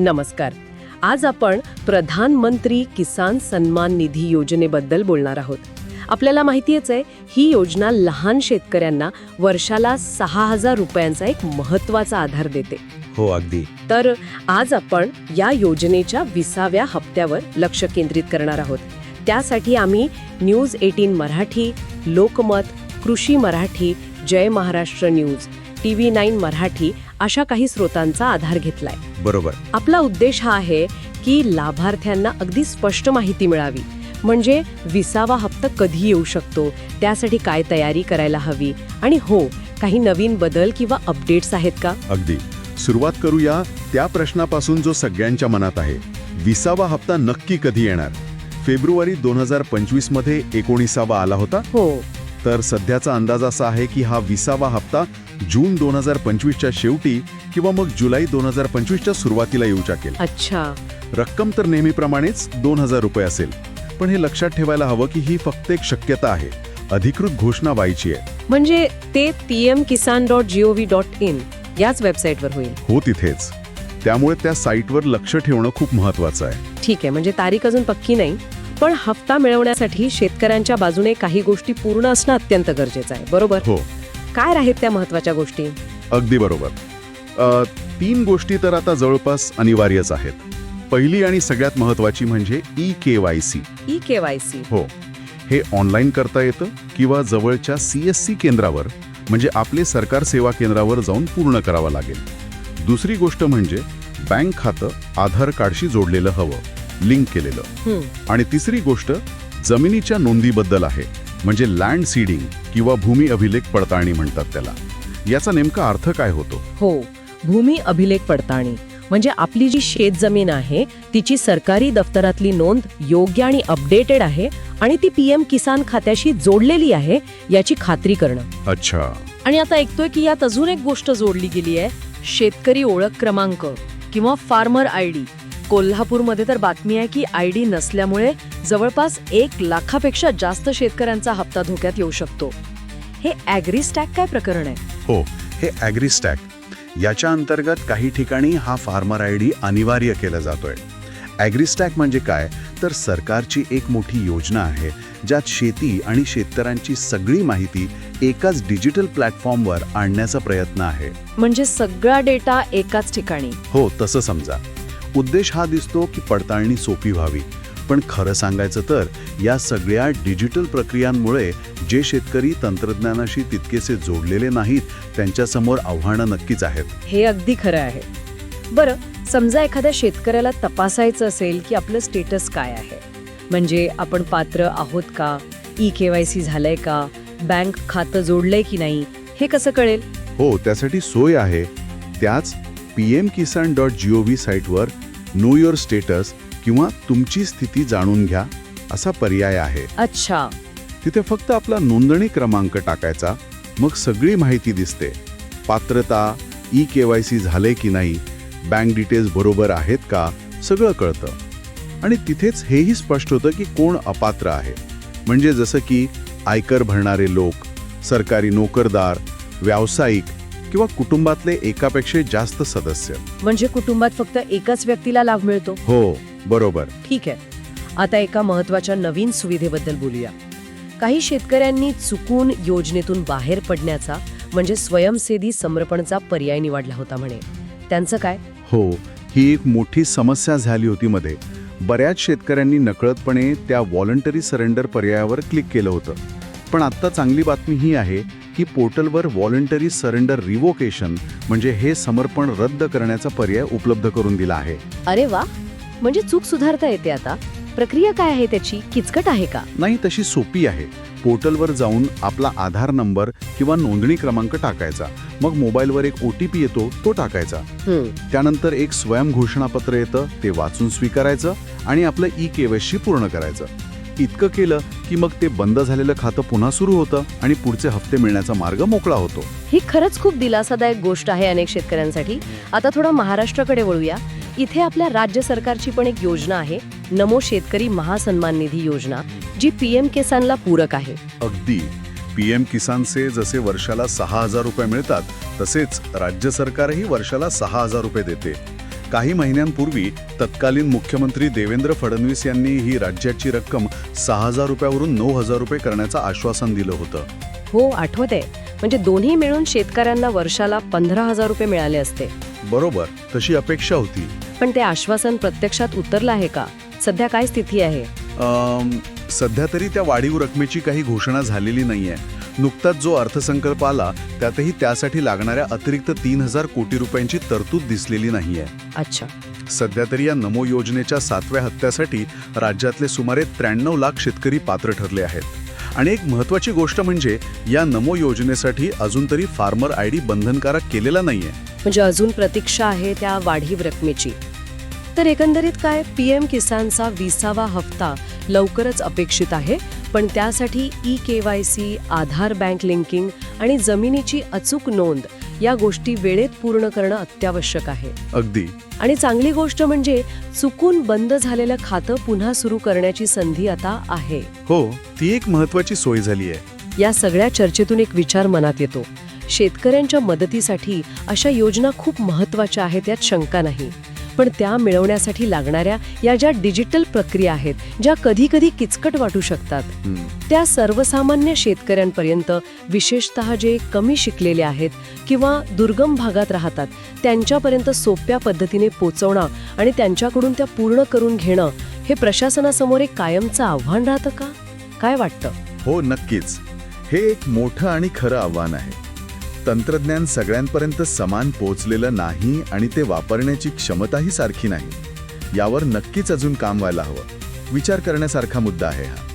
नमस्कार. आज आपण प्रधानमंत्री किसान सन्मान निधी योजनेबद्दल बोलणार आहोत. आपल्याला माहितीच आहे ही योजना लहान शेतकऱ्यांना वर्षाला सहा हजार रुपयांचा एक महत्त्वाचा आधार देते. हो अगदी. तर आज आपण या योजनेच्या विसाव्या हप्त्यावर लक्ष केंद्रित करणार आहोत. त्यासाठी आम्ही न्यूज एटीन मराठी लोकमत कृषी मराठी जय Maharashtra news T V nine Marathi अशा काही स्रोतांचा आधार घेतलाय. बरोबर. आपला उद्देश हा आहे की लाभार्थ्यांना अगदी स्पष्ट माहिती मिळावी. म्हणजे विसावा हप्ता कधी येऊ शकतो त्यासाठी काय तयारी करायला हवी? आणि हो काही नवीन बदल किंवा अपडेट्स आहेत का? अगदी. सुरुवात करूया त्या प्रश्नापासून जो सगळ्यांच्या मनात आहे. विसावा हप्ता नक्की कधी येणार? फेब्रुवारी दोन हजार पंचवीसमध्ये एकोणीसावा आला होता? हो. तर सध्याचा अंदाज असा आहे की हा विसावा हप्ता जून दोन हजार पंचवीसच्या शेवटी किंवा मग जुलै दोन हजार पंचवीसच्या सुरुवातीला येऊ शकेल. अच्छा. रक्कम तर नेहमीप्रमाणेच दोन हजार रुपये असेल पण हे लक्षात ठेवायला हवं की ही फक्त एक शक्यता आहे. अधिकृत घोषणा व्हायची आहे. म्हणजे ते P M Kisan dot G O V dot in याच वेबसाईटवर होईल. हो तिथेच. त्यामुळे त्या साईटवर लक्ष ठेवणं खूप महत्वाचं आहे. ठीक आहे म्हणजे तारीख अजून पक्की नाही. पण हप्ता मिळवण्यासाठी शेतकऱ्यांच्या बाजूने काही गोष्टी पूर्ण असणं अत्यंत गरजेचं आहे बरोबर? हो. काय आहेत त्या महत्त्वाच्या गोष्टी? अगदी बरोबर. अ, तीन गोष्टी तर आता जवळपास अनिवार्यच आहेत. पहिली आणि सगळ्यात महत्वाची म्हणजे E K Y C. E K Y C. हो. हे ऑनलाईन करता येतं किंवा जवळच्या सी एस सी केंद्रावर म्हणजे आपले सरकार सेवा केंद्रावर जाऊन पूर्ण करावं लागेल. दुसरी गोष्ट म्हणजे बँक खातं आधार कार्डशी जोडलेलं हवं. लिंक केलेलं. आणि तिसरी गोष्ट जमिनीच्या नोंदीबद्दल आहे. म्हणजे लँड सीडिंग किंवा भूमी अभिलेख पडताळणी म्हणतात त्याला. याचा नेमका अर्थ काय होतो? हो भूमी अभिलेख पडताळणी. म्हणजे आपली जी शेत जमीन आहे तिची सरकारी दफ्तरातली नोंद योग्य आणि अपडेटेड आहे आणि ती पीएम किसान खात्याशी जोडलेली आहे याची खात्री करणं. अच्छा. आणि आता ऐकतोय की यात अजून एक गोष्ट जोडली गेली आहे शेतकरी ओळख क्रमांक किंवा फार्मर आय डी कोल्हापूरमध्ये तर बातमी आहे की आय डी नसल्यामुळे जवळपास एक लाखापेक्षा जास्त शेतकऱ्यांचा हप्ता धोक्यात येऊ शकतो. हे ॲग्रीस्टॅक काय प्रकरण आहे? हो हे ॲग्रीस्टॅक. याच्या अंतर्गत काही ठिकाणी हा फार्मर आय डी अनिवार्य केला जातोय. ॲग्रीस्टॅक म्हणजे काय? तर सरकारची एक मोठी योजना आहे ज्यात शेती आणि शेतकऱ्यांची सगळी माहिती एकाच डिजिटल प्लॅटफॉर्मवर आणण्याचा प्रयत्न आहे. म्हणजे सगळा डेटा एकाच ठिकाणी. हो तसं समजा. उद्देश हा दिसतो की पडताळणी सोपी व्हावी. पण खरं सांगायचं तर या सगळ्या डिजिटल प्रक्रियांमुळे जे शेतकरी तंत्रज्ञानाशी तितकेसे जोडलेले नाहीत त्यांच्यासमोर आव्हानं नक्कीच आहेत. हे अगदी खरं आहे. बरं समजा एखाद्या शेतकऱ्याला तपासायचं असेल की आपलं स्टेटस काय आहे. म्हणजे आपण पात्र आहोत का? ई के वाय सी झालंय का? बँक खातं जोडलंय की नाही? हे कसं कळेल? हो त्यासाठी सोय आहे. त्याच P M Kisan dot G O V साईटवर नो युअर स्टेटस किंवा तुमची स्थिती जाणून घ्या असा पर्याय आहे. अच्छा. तिथे फक्त आपला नोंदणी क्रमांक टाकायचा मग सगळी माहिती दिसते. पात्रता ई के वाय सी झाले की नाही बँक डिटेल्स बरोबर आहेत का सगळं कळतं. आणि तिथेच हेही स्पष्ट होतं की कोण अपात्र आहे. म्हणजे जसं की आयकर भरणारे लोक सरकारी नोकरदार व्यावसायिक किंवा कुटुंबातले एकापेक्षा जास्त सदस्य. म्हणजे कुटुंबात फक्त एकाच व्यक्तीला लाभ मिळतो? हो बरोबर. ठीक आहे. आता एका महत्त्वाच्या नवीन सुविधेबद्दल बोलूया. काही शेतकऱ्यांनी चुकून योजनेतून बाहेर पडण्याचा म्हणजे स्वयंसेवी समर्पणचा पर्याय निवडला होता म्हणे. त्यांचं काय? हो ही एक मोठी समस्या झाली होती मध्ये. बऱ्याच शेतकऱ्यांनी नकळतपणे त्या व्हॉलंटरी सरेंडर पर्यायावर क्लिक केलं होतं. पण आत्ता चांगली बातमी ही आहे की पोर्टलवर व्हॉलंटरी सरेंडर रिवोकेशन म्हणजे हे समर्पण रद्द करण्याचा पर्याय उपलब्ध करून दिला आहे. अरे वा! म्हणजे चूक सुधारता येते आता. प्रक्रिया काय आहे त्याची? किचकट आहे का? नाही तशी सोपी आहे. पोर्टलवर जाऊन आपला आधार नंबर किंवा नोंदणी क्रमांक टाकायचा. मग मोबाईलवर एक ओ टी पी येतो तो टाकायचा. त्यानंतर एक स्वयं घोषणापत्र येतं ते वाचून स्वीकारायचं आणि आपलं ई केवायसी पूर्ण करायचं. इतकं केलं की मग ते बंद झालेलं खातं पुन्हा सुरू होतं आणि पुढचे हप्ते मिळण्याचा मार्ग मोकळा होतो. ही खरंच खूप दिलासादायक गोष्ट आहे अनेक शेतकऱ्यांसाठी. आता थोडं महाराष्ट्राकडे वळूया. इथे आपल्या राज्य सरकारची पण एक योजना आहे नमो शेतकरी महासन्मान निधी योजना जी पीएम किसानला पूरक आहे. अगदी. पी एम किसानचे जसे वर्षाला सहा हजार रुपये मिळतात तसेच राज्य सरकारही वर्षाला सहा हजार रुपये देते. काही महिन्यांपूर्वी तत्कालीन मुख्यमंत्री देवेंद्र फडणवीस यांनी ही राज्याची रक्कम सहा हजार रुपयावरून नऊ हजार रुपये करण्याचं आश्वासन दिलं होतं. हो आठवत आहे म्हणजे दोन्ही मिळून शेतकऱ्यांना वर्षाला पंधरा हजार रुपये मिळाले असते. बरोबर तशी अपेक्षा होती. पण ते आश्वासन प्रत्यक्षात उतरलं आहे का? सध्या काय स्थिती आहे? अम, सध्या तरी त्या वाढीव रकमेची काही घोषणा झालेली नाहीये. नुकताच जो अर्थसंकल्प आला त्यातही त्यासाठी लागणाऱ्या अतिरिक्त तीन हजार कोटी रुपयांची तरतूद दिसलेली नाहीये. अच्छा. सध्या तरी या नमो योजनेच्या सातव्या हप्त्यासाठी राज्यातले सुमारे त्र्याण्णव लाख शेतकरी पात्र ठरले आहेत. आणि एक महत्वाची गोष्ट म्हणजे या नमो योजनेसाठी अजून तरी फार्मर आय डी बंधनकारक केलेला नाहीये. म्हणजे अजून प्रतीक्षा आहे त्या वाढीव रकमेची. तर एकंदरीत काय पी एम किसानचा विसावा हप्ता लवकरच अपेक्षित आहे पण त्यासाठी E K Y C Aadhaar bank linking आणि जमिनीची अचूक नोंद या गोष्टी वेळेत पूर्ण करणं अत्यावश्यक आहे. अगदी. आणि चांगली गोष्ट म्हणजे चुकून बंद झालेलं खातं पुन्हा सुरू करण्याची संधी आता आहे. हो ती एक महत्वाची सोय झाली आहे. या सगळ्या चर्चेतून एक विचार मनात येतो. शेतकऱ्यांच्या मदतीसाठी अशा योजना खूप महत्त्वाच्या आहेत यात शंका नाही. पण त्या मिळवण्यासाठी लागणाऱ्या या ज्या डिजिटल प्रक्रिया आहेत ज्या कधी कधी किचकट वाटू शकतात. त्या सर्वसामान्य शेतकऱ्यांपर्यंत विशेषतः जे कमी शिकलेले आहेत किंवा दुर्गम भागात राहतात त्यांच्यापर्यंत सोप्या पद्धतीने पोचवणं आणि त्यांच्याकडून त्या पूर्ण करून घेणं हे प्रशासनासमोर एक कायमचं आव्हान राहतं का? काय वाटतं? हो नक्कीच. हे एक मोठं आणि खरं आव्हान आहे. तंत्रज्ञान सगळ्यांपर्यंत समान पोचलेलं नाही आणि ते वापरण्याची क्षमताही सारखी नाही. यावर नक्कीच अजून काम व्हायला हवं. विचार करण्यासारखा मुद्दा आहे हा.